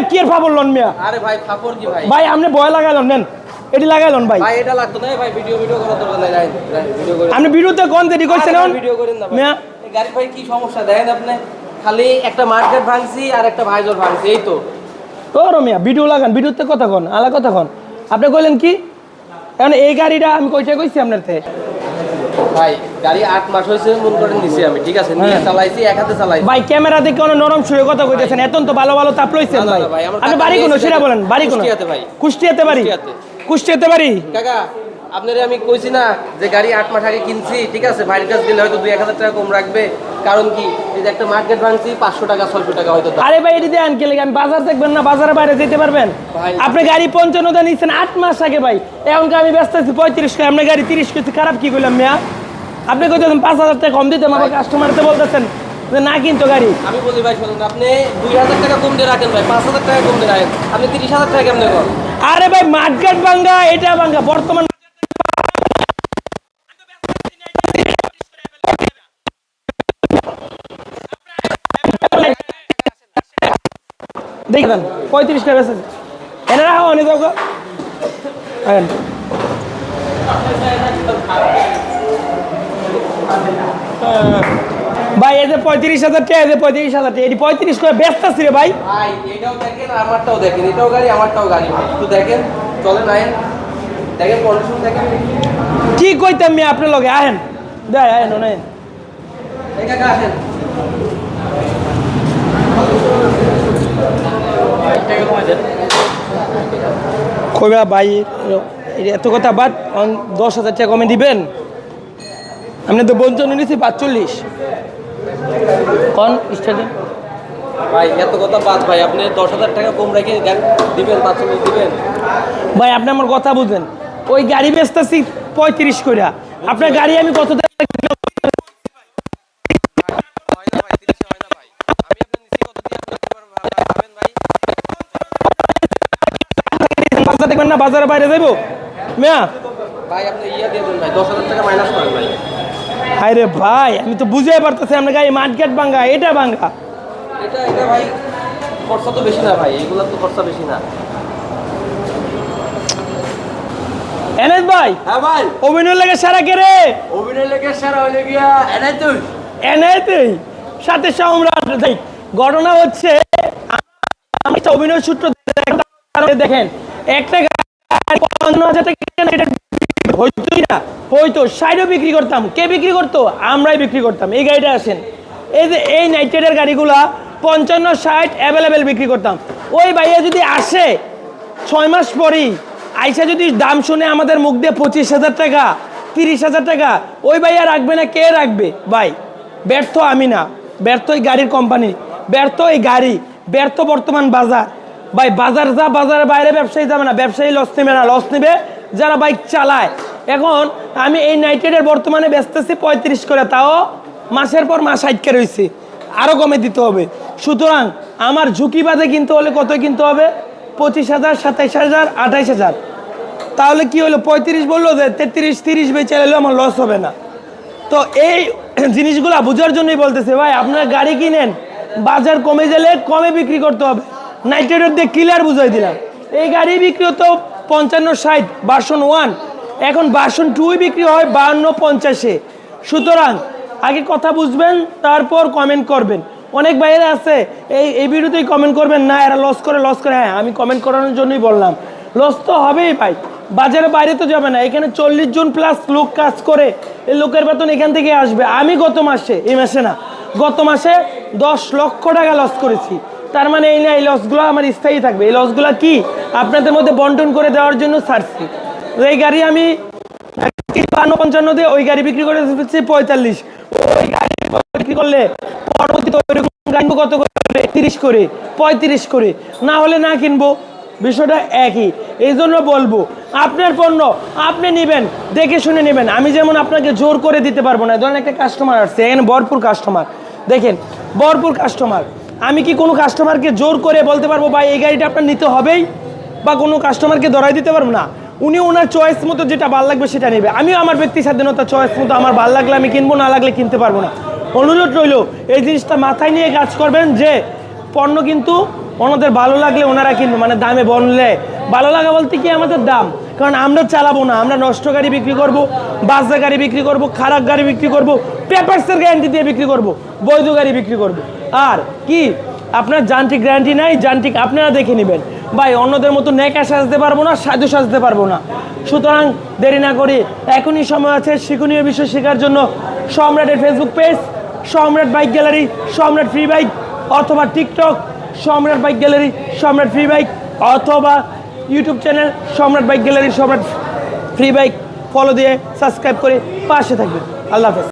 এই কি এর ফাবল লন মিয়া? আরে ভাই ফাপড় কি ভাই? ভাই আপনি লাগাইলন নেন। এটি লাগাইলন ভাই। ভাই এটা লাগতো না ভাই ভিডিও ভিডিও করার দরকার নাই ভিডিও করে আপনি বিরুদ্ধে কোন দেরি ভিডিও করেন না মিয়া। গাড়ি ভাই কি সমস্যা দেখেন আপনি। খালি একটা মার্কেট ভাঙছি আর একটা ভাইজর ভাঙছি এই তো। ও রমিয়া ভিডিও লাগান ভিডিওতে কথা কন আলা কথা কন। আপনি কইলেন কি? এখন এই গাড়িটা আমি কইটা কইছি আপনার থেকে। ভাই গাড়ি 8 মাস হইছে মন করে নিছি আমি ঠিক আছে? নিয়ে হ্যাঁ। চালাইছি এক হাতে চালাইছি। ভাই ক্যামেরা দেখে অনেক নরম সুরে কথা কইতেছেন এতন তো ভালো ভালো তাপ লইছেন ভাই। আপনি বাড়ি কোন? সেটা বলেন বাড়ি কোন? কুষ্টিয়াতে ভাই। কুষ্টিয়াতে বাড়ি? কুষ্টিয়াতে। বাড়ি? কাকা আপনারে আমি কইছি না যে গাড়ি আট মাস আগে কিনছি ঠিক আছে? ভাইয়ের কাছে দিলে হয়তো দুই এক হাজার টাকা কম রাখবে। কারণ কি? এই যে একটা মার্কেট ভাঙছি পাঁচশো টাকা ছয়শো টাকা হয়তো আরে ভাই এটি দেন কে লাগে আমি বাজার দেখবেন না বাজারে বাইরে যেতে পারবেন? আপনি গাড়ি পঞ্চান্ন দা নিচ্ছেন আট মাস আগে ভাই। এখনকে আমি ব্যস্ত আছি পঁয়ত্রিশ করে। আপনার গাড়ি তিরিশ করছি খারাপ কি করলাম মিয়া? আপনি কইতেছেন পাঁচ হাজার টাকা কম দিতাম আমার কাস্টমারতে বলতেছেন যে না কিনতো গাড়ি। আমি বলি ভাই শুনুন আপনি দুই হাজার টাকা কম দিয়ে রাখেন ভাই পাঁচ হাজার টাকা কম দিয়ে রাখেন। আপনি তিরিশ হাজার টাকা কেমনে করেন? আরে ভাই মার্কেট ভাঙ্গা এটা ভাঙ্গা বর্তমান দেখবেন পঁয়ত্রিশ টাকা বেচেছে। এনে রাখো অনেক ভাই এই যে পঁয়ত্রিশ হাজার টাকা এই যে পঁয়ত্রিশ হাজার টাকা এটি পঁয়ত্রিশ করে ব্যস্ত আছি রে ভাই। এটাও দেখেন আমারটাও দেখেন এটাও গাড়ি আমারটাও গাড়ি। একটু দেখেন চলেন আয়েন। দেখেন কন্ডিশন দেখেন। কি কইতাম আমি আপনার লগে? আহেন দেয় আহেন এই আসেন টাকা কমাই দেন কইবা ভাই এত কথা বাদ দশ হাজার টাকা কমে দিবেন? আপনি তো বঞ্চন নিয়েছি পাঁচচল্লিশ। কন স্টার্টিং ভাই এত কথা বাদ ভাই আপনি দশ হাজার টাকা কম রেখে দিবেন দিবেন। ভাই আপনি আমার কথা বুঝেন ওই গাড়ি বেচতেছি পঁয়ত্রিশ কইরা। আপনার গাড়ি আমি কত টাকা হয় না ভাই তিরিশে হয় না ভাই আমি আপনার নিচে কত দিয়ে আপনি পাবেন ভাই বাজার দেখবেন না বাজারে বাইরে যাব মিয়া? ভাই আপনি ইয়া দিয়ে দেন ভাই দশ হাজার টাকা মাইনাস করেন ভাই। আরে ভাই আমি তো বুঝে পারতেছি আপনার মার্কেট ভাঙ্গা এটা ভাঙ্গা এটা এটা ভাই খরচা তো বেশি না ভাই এগুলোর তো খরচা বেশি না। এনাজ ভাই হ্যাঁ ভাই। অভিনয় লাগে সারা কে রে? অভিনয় লেগে সেরা হইলে গিয়া এনাই তুই। এনেতেই সাথে সম্রাট দেখ ঘটনা হচ্ছে আমি একটা অভিনয় সূত্র দেখেন একটা গাড়ি পঞ্চান্ন হাজার টাকা এটা সাইডও বিক্রি করতাম। কে বিক্রি করতো? আমরাই বিক্রি করতাম। এই গাড়িটা আসেন। এই যে, এই নাইটেডের গাড়িগুলা পঞ্চান্ন, ষাট অ্যাভেলেবেল বিক্রি করতাম। ওই ভাইয়া যদি আসে ছয় মাস পরেই, আইসা যদি দাম শুনে আমাদের মুখ দিয়ে পঁচিশ হাজার টাকা, তিরিশ হাজার টাকা, ওই ভাইয়া রাখবে না? কে রাখবে? ভাই, ব্যর্থ আমি না। ব্যর্থ এই গাড়ির কোম্পানি ব্যর্থ এই গাড়ি। ব্যর্থ বর্তমান বাজার। ভাই, বাজার যা, বাজারের বাইরে ব্যবসায়ী যাবে না। ব্যবসায়ী লস নেবে না লস নেবে। যারা বাইক চালায়। এখন আমি এই নাইটেডের বর্তমানে বেচতেছি পঁয়ত্রিশ করে, তাও মাসের পর মাস আটকে রয়েছে আরও কমে দিতে হবে। সুতরাং আমার ঝুঁকি বাদে কিনতে হলে কত কিনতে হবে? পঁচিশ হাজার, সাতাইশ হাজার, আঠাইশ হাজার। তাহলে কি হলো? পঁয়ত্রিশ বলল যে তেত্রিশ, তিরিশ বেচে এলেও আমার লস হবে না। তো এই জিনিসগুলো বোঝার জন্যই বলতেছে, ভাই, আপনার গাড়ি কিনেন, বাজার কমে গেলে কমে বিক্রি করতে হবে। নাইট্রেটের দিয়ে ক্লিয়ার বুঝাই দিলাম। এই গাড়ি বিক্রি হতো পঞ্চান্ন ষাট বাসন ওয়ান। এখন বাসন টুই বিক্রি হয় বাহান্ন পঞ্চাশে। সুতরাং, আগে কথা বুঝবেন, তারপর কমেন্ট করবেন। অনেক বাইরে আছে, এই এই ভিডিওতেই কমেন্ট করবেন, না, এরা লস করে লস করে। হ্যাঁ আমি কমেন্ট করানোর জন্যই বললাম। লস তো হবেই ভাই। বাজারে বাইরে তো যাবে না। এখানে চল্লিশ জন প্লাস লোক কাজ করে। এই লোকের বেতন এখান থেকে আসবে। আমি গত মাসে, এই মাসে না, গত মাসে দশ লক্ষ টাকা লস করেছি। তার মানে এই না, এই লসগুলো আমার স্থায়ী থাকবে। এই লসগুলো কি? আপনাদের মধ্যে বন্টন করে দেওয়ার জন্য ছাড়ছি। এই গাড়ি আমি বান্ন পঞ্চান্ন দিয়ে ওই গাড়ি বিক্রি করে দিচ্ছি পঁয়তাল্লিশ। ওই গাড়ি বিক্রি করলে পরবর্তীতে ওইরকম গাড়ি কত করে তিরিশ করে, পঁয়ত্রিশ করে। না হলে না কিনবো। বিষয়টা একই। এই জন্য বলব, আপনার পণ্য আপনি নেবেন, দেখে শুনে নেবেন। আমি যেমন আপনাকে জোর করে দিতে পারব না, ধরেন একটা কাস্টমার আসছে, এখানে ভরপুর কাস্টমার দেখেন, ভরপুর কাস্টমার আমি কি কোনো কাস্টমারকে জোর করে বলতে পারব বা এই গাড়িটা আপনার নিতে হবেই? বা কোনো কাস্টমারকে ধরাই দিতে পারব না। উনি ওনার চয়েস মতো যেটা ভালো লাগবে সেটা নেবে। আমিও আমার ব্যক্তি স্বাধীনতা চয়েস মতো আমার ভালো লাগলে আমি কিনবো, না লাগলে কিনতে পারব না। অনুরোধ রইল, এই জিনিসটা মাথায় নিয়ে কাজ করবেন যে, পণ্য কিন্তু ওনাদের ভালো লাগলে ওনারা কিনবে মানে দামে বনলে ভালো লাগা বলতে কি আমাদের দাম? কারণ আমরা চালাবো না, আমরা নষ্ট গাড়ি বিক্রি করব বাসা গাড়ি বিক্রি করব, খারাপ গাড়ি বিক্রি করব, পেপারসের গ্যারান্টি দিয়ে বিক্রি করব, বৈধ গাড়ি বিক্রি করব। আর কি? আপনার যান্ত্রিক গ্যারান্টি নাই, যান্ত্রিক আপনারা দেখে নেবেন। ভাই, অন্যদের মতো নেকা সাজতে পারব না, সাজু সাজতে পারব না। সুতরাং দেরি না করে এখনই সময় আছে শিক্ষণীয় বিষয় শেখার জন্য সম্রাটের Facebook page Samrat bike gallery Samrat free bike অথবা TikTok Samrat bike gallery Samrat free bike অথবা YouTube channel Samrat bike gallery Samrat free bike follow দিয়ে সাবস্ক্রাইব করে পাশে থাকবেন। আল্লাহ হাফেজ।